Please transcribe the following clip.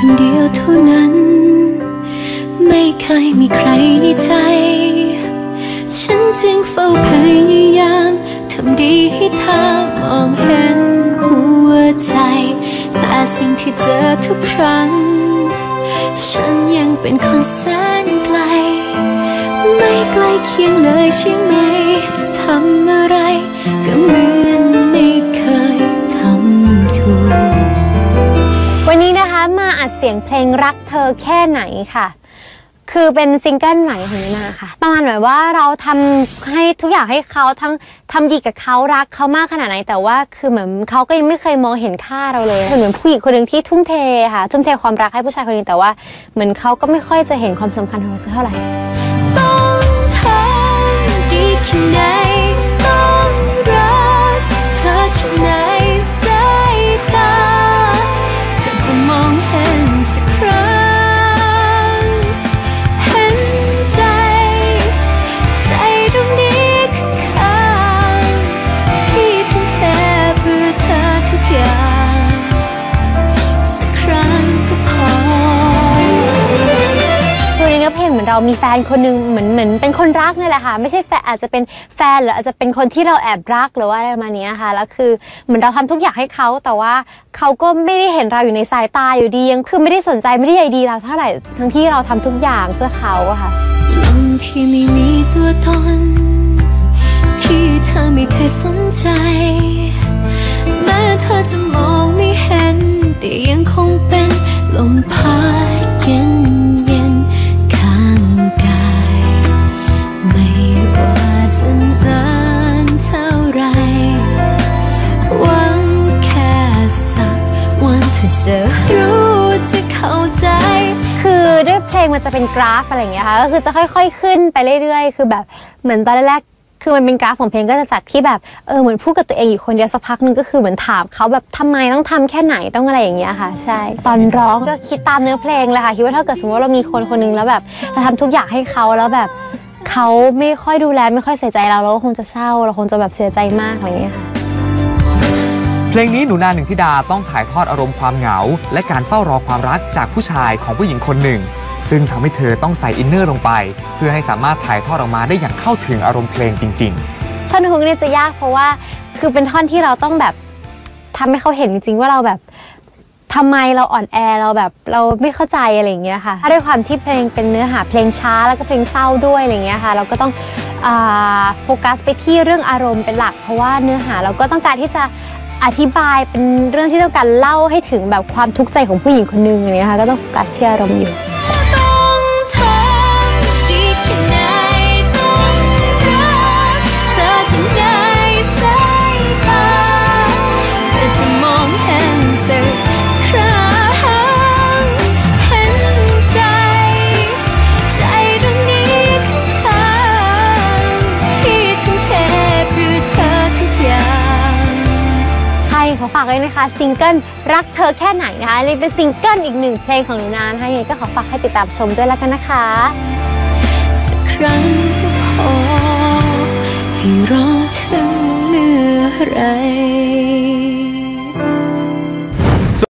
คนเดียวเท่านั้น ไม่เคยมีใครในใจ ฉันจึงเฝ้าพยายามทำดีให้เธอมองเห็นหัวใจ แต่สิ่งที่เจอทุกครั้ง ฉันยังเป็นคนแสนไกล ไม่ใกล้เคียงเลยใช่ไหม จะทำอะไร สียงเพลงรักเธอแค่ไหนค่ะ คือเป็นซิงเกิลใหม่ของนินาค่ะ ประมาณแบบว่าเราทำให้ทุกอย่างให้เขาทั้งทำดีกับเขารักเขามากขนาดไหน แต่ว่าคือเหมือนเขาก็ยังไม่เคยมองเห็นค่าเราเลยเหมือนผู้หญิงคนหนึ่งที่ทุ่มเทค่ะ ทุ่มเทความรักให้ผู้ชายคนหนึงแต่ว่าเหมือนเขาก็ไม่ค่อยจะเห็นความสำคัญของเราสักเท่าไหร่ต้องทำดีแค่ไหน มือนเรามีแฟนคนหนึงเหมือนเหมือนเป็นคนรักนี่แหละค่ะ ไม่ใช่แฟนอาจจะเป็นแฟนหรืออาจจะเป็นคนที่เราแอบรักหรือว่าอะไรประมาณเนี้ยค่ะแล้วคือเหมือนเราทำทุกอย่างให้เขาแต่ว่าเขาก็ไม่ได้เห็นเราอยู่ในสายตาอยู่ดียังคือไม่ได้สนใจไม่ได้ใยดีเราเท่าไหร่ทั้งที่เราทำทุกอย่างเพื่อเขาอะค่ะลมที่ไม่มีตัวตนที่เธอไม่เคยสนใจ แม้เธอจะมองไม่เห็นแต่ยังคงเป็น ลงมันจะเป็นกราฟอะไรอย่างเงี้ยค่ะก็คือจะค่อย ๆ ขึ้นไปเรื่อยๆ คือแบบเหมือนตอนแรกๆคือมันเป็นกราฟของเพลงก็จะจากที่แบบเออเหมือนพูดกับตัวเองอยู่คนเดียวสักพักนึงก็คือเหมือนถามเขาแบบทำไมต้องทำแค่ไหนต้องอะไรอย่างเงี้ยค่ะ ใช่ ตอนร้องก็คิดตามเนื้อเพลงเลยค่ะคิดว่าถ้าเกิดสมมติว่าเรามีคนคนนึงแล้วแบบเราทำทุกอย่างให้เขาแล้วแบบเขาไม่ค่อยดูแลไม่ค่อยใส่ใจเราเราก็คงจะเศร้าเราคงจะแบบเสียใจมากอะไรอย่างเงี้ยค่ะ เพลงนี้หนูนาหนึ่งธิดาต้องถ่ายทอดอารมณ์ความเหงา และการเฝ้ารอความรักจากผู้ชายของผู้หญิงคนหนึ่ง ซึ่งทำให้เธอต้องใส่อินเนอร์ลงไป เพื่อให้สามารถถ่ายทอดออกมาได้อย่างเข้าถึงอารมณ์เพลงจริงๆท่อนฮุกเนี่ยจะยากเพราะว่าคือเป็นท่อนที่เราต้องแบบทำให้เขาเห็นจริงๆว่าเราแบบทำไมเราอ่อนแอเราแบบเราไม่เข้าใจอะไรอย่างเงี้ยค่ะถ้าด้วยความที่เพลงเป็นเนื้อหาเพลงช้าแล้วก็เพลงเศร้าด้วยอะไรอย่างเงี้ยค่ะ เราก็ต้องอาโฟกัสไปที่เรื่องอารมณ์เป็นหลัก เพราะว่าเนื้อหาเราก็ต้องการที่จะ อธิบายเป็นเรื่องที่ต้องการเล่าให้ถึงแบบความทุกข์ใจของผู้หญิงคนนึงอย่างเนี่ยค่ะก็ต้องโฟกัสที่อารมณ์อยู่ ขอฝากเลยนะคะซิงเกิลรักเธอแค่ไหนนะคะนี่เป็นซิงเกิลอีกหนึ่งเพลงของหนูนานะคะยังไงก็ขอฝากให้ติดตามชมด้วยแล้วกันนะคะสักครั้งก็พอให้รอถึงเมื่อไร